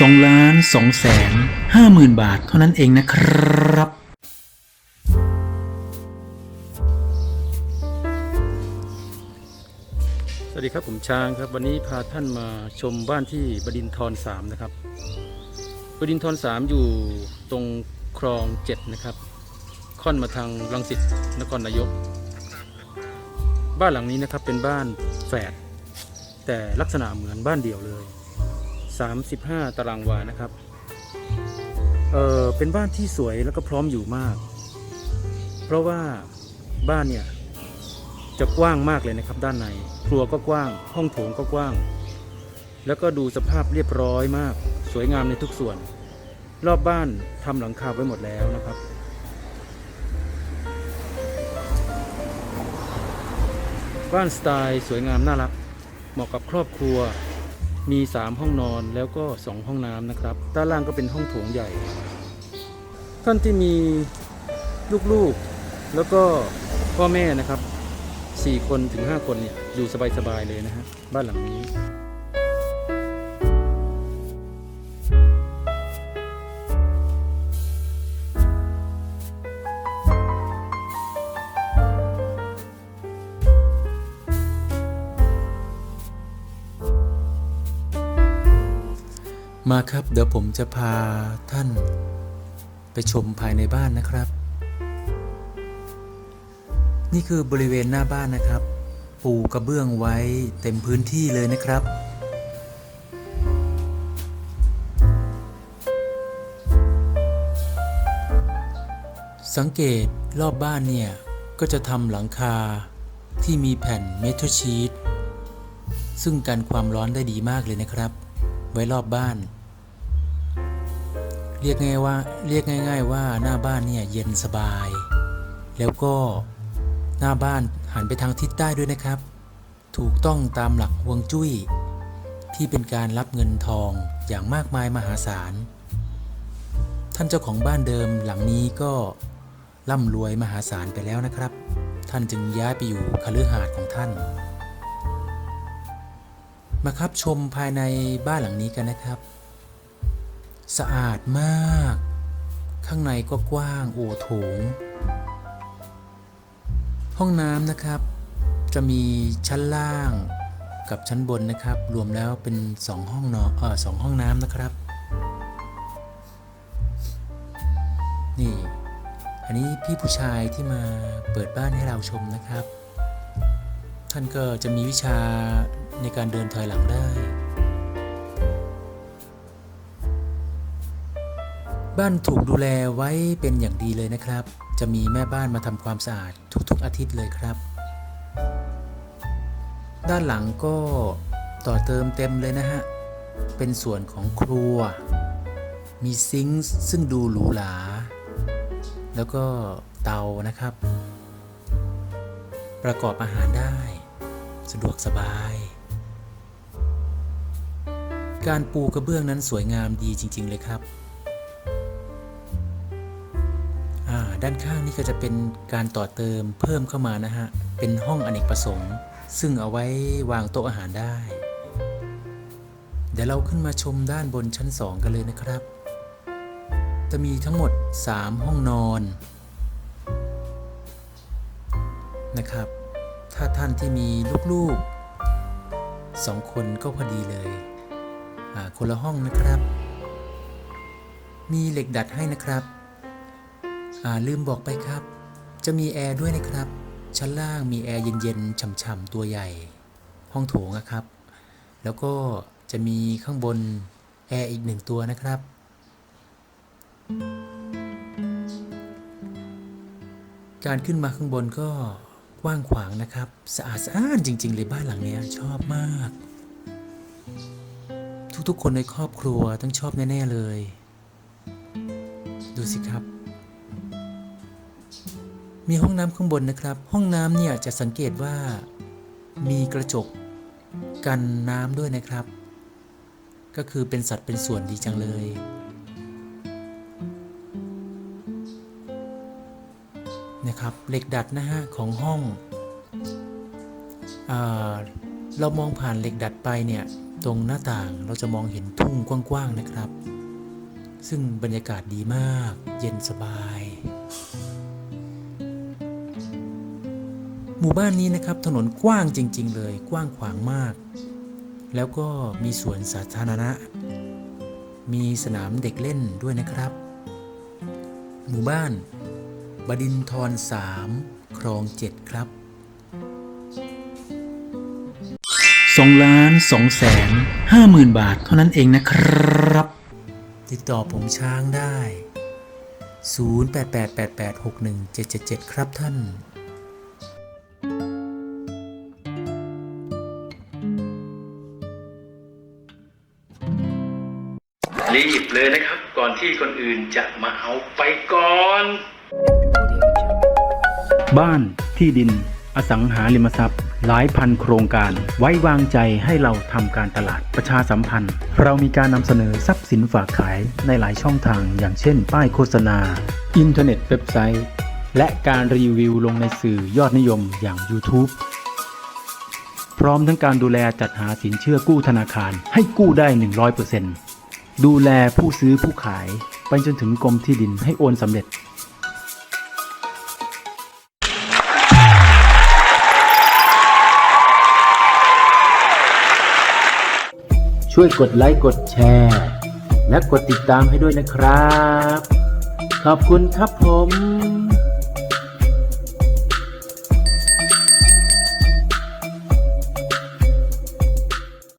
2ล้าน2แสน5หมื่นบาทเท่านั้นเองนะครับ สวัสดีครับผมช้างครับ วันนี้พาท่านมาชมบ้านที่บดินทรสามนะครับบดินทรสามอยู่ตรงคลองเจ็ดนะครับ ค่อนมาทางรังสิตนครนายก บ้านหลังนี้นะครับเป็นบ้านแฝดแต่ลักษณะเหมือนบ้านเดี่ยวเลย 35 ตารางวานะครับ เออเป็นบ้านที่สวยแล้วก็พร้อมอยู่มาก เพราะว่าบ้านเนี่ยจะกว้างมากเลยนะครับ ด้านใน ครัวก็กว้าง ห้องโถงก็กว้าง แล้วก็ดูสภาพเรียบร้อยมาก สวยงามในทุกส่วน รอบบ้านทำหลังคาไว้หมดแล้วนะครับบ้านสไตล์สวยงามน่ารัก เหมาะกับครอบครัว มี 3 ห้องนอนแล้วก็ 2 ห้องน้ำนะครับ ด้านล่างก็เป็นห้องโถงใหญ่ ท่านที่มีลูกๆ แล้วก็พ่อแม่นะครับสี่คนถึงห้าคนเนี่ยอยู่สบายๆเลยนะฮะบ้านหลังนี้ มาครับ เดี๋ยวผมจะพาท่านไปชมภายในบ้านนะครับ นี่คือบริเวณหน้าบ้านนะครับ ปูกระเบื้องไว้เต็มพื้นที่เลยนะครับสังเกตรอบบ้านเนี่ย ก็จะทำหลังคาที่มีแผ่นเมทัลชีตซึ่งกันความร้อนได้ดีมากเลยนะครับ ไว้รอบบ้าน เรียกง่ายว่าเรียกง่าย ๆ ว่าหน้าบ้านเนี่ยเย็นสบาย แล้วก็หน้าบ้านหันไปทางทิศใต้ด้วยนะครับ ถูกต้องตามหลักฮวงจุ้ย ที่เป็นการรับเงินทองอย่างมากมายมหาศาล ท่านเจ้าของบ้านเดิมหลังนี้ก็ร่ำรวยมหาศาลไปแล้วนะครับ ท่านจึงย้ายไปอยู่คฤหาสน์ของท่าน มาครับชมภายในบ้านหลังนี้กันนะครับ สะอาดมาก ข้างในก็กว้างโอโถง ห้องน้ำนะครับ จะมีชั้นล่างกับชั้นบนนะครับ รวมแล้วเป็น 2 ห้องนอนเออสองห้องน้ำนะครับ นี่ อันนี้พี่ผู้ชายที่มาเปิดบ้านให้เราชมนะครับ ท่านก็จะมีวิชาในการเดินถอยหลังได้ บ้านถูกดูแลไว้เป็นอย่างดีเลยนะครับ จะมีแม่บ้านมาทำความสะอาดทุกๆอาทิตย์เลยครับ ด้านหลังก็ต่อเติมเต็มเลยนะฮะ เป็นส่วนของครัว มีซิงค์ซึ่งดูหรูหรา แล้วก็เตานะครับ ประกอบอาหารได้ สะดวกสบาย การปูกระเบื้องนั้นสวยงามดีจริง ๆ เลยครับ ด้านข้างนี่ก็จะเป็นการต่อเติมเพิ่มเข้ามานะฮะ เป็นห้องอเนกประสงค์ ซึ่งเอาไว้วางโต๊ะอาหารได้ เดี๋ยวเราขึ้นมาชมด้านบนชั้น 2 กันเลยนะครับ จะมีทั้งหมด 3 ห้องนอนนะครับ ถ้าท่านที่มีลูกๆสองคนก็พอดีเลยอาคนละห้องนะครับ มีเหล็กดัดให้นะครับ ลืมบอกไปครับ จะมีแอร์ด้วยนะครับ ชั้นล่างมีแอร์เย็นๆฉ่ำๆตัวใหญ่ ห้องโถงอะครับ แล้วก็จะมีข้างบนแอร์อีกหนึ่งตัวนะครับ การขึ้นมาข้างบนก็กว้างขวางนะครับ สะอาดสะอานจริง ๆ เลยบ้านหลังนี้ชอบมาก ทุกๆ คนในครอบครัวต้องชอบแน่ ๆ เลย ดูสิครับ มีห้องน้ำข้างบนนะครับ ห้องน้ำเนี่ยจะสังเกตว่ามีกระจกกันน้ำด้วยนะครับ ก็คือเป็นสัดเป็นส่วนดีจังเลย นะครับเหล็กดัดนะฮะของห้องอเรามองผ่านเหล็กดัดไปเนี่ยตรงหน้าต่างเราจะมองเห็นทุ่งกว้างๆนะครับ ซึ่งบรรยากาศดีมากเย็นสบาย หมู่บ้านนี้นะครับถนนกว้างจริง ๆ เลยกว้างขวางมาก แล้วก็มีสวนสาธารณะ มีสนามเด็กเล่นด้วยนะครับ หมู่บ้าน บดินทรสามคลองเจ็ดครับสองล้านสองแสนห้าหมื่นบาทเท่านั้นเองนะครับ ติดต่อผมช้างได้ 0888861777 ครับท่าน รีบเลยนะครับ ก่อนที่คนอื่นจะมาเอาไปก่อน บ้านที่ดิน อสังหาริมทรัพย์ หลายพันโครงการ ไว้วางใจให้เราทำการตลาดประชาสัมพันธ์ เรามีการนำเสนอทรัพย์สินฝากขายในหลายช่องทาง อย่างเช่น ป้ายโฆษณา อินเทอร์เน็ตเว็บไซต์ และการรีวิวลงในสื่อยอดนิยมอย่าง YouTube พร้อมทั้งการดูแลจัดหาสินเชื่อกู้ธนาคารให้กู้ได้ 100% ดูแลผู้ซื้อผู้ขายไปจนถึงกรมที่ดินให้โอนสำเร็จ ช่วยกดไลค์กดแชร์ และกดติดตามให้ด้วยนะครับ ขอบคุณครับผม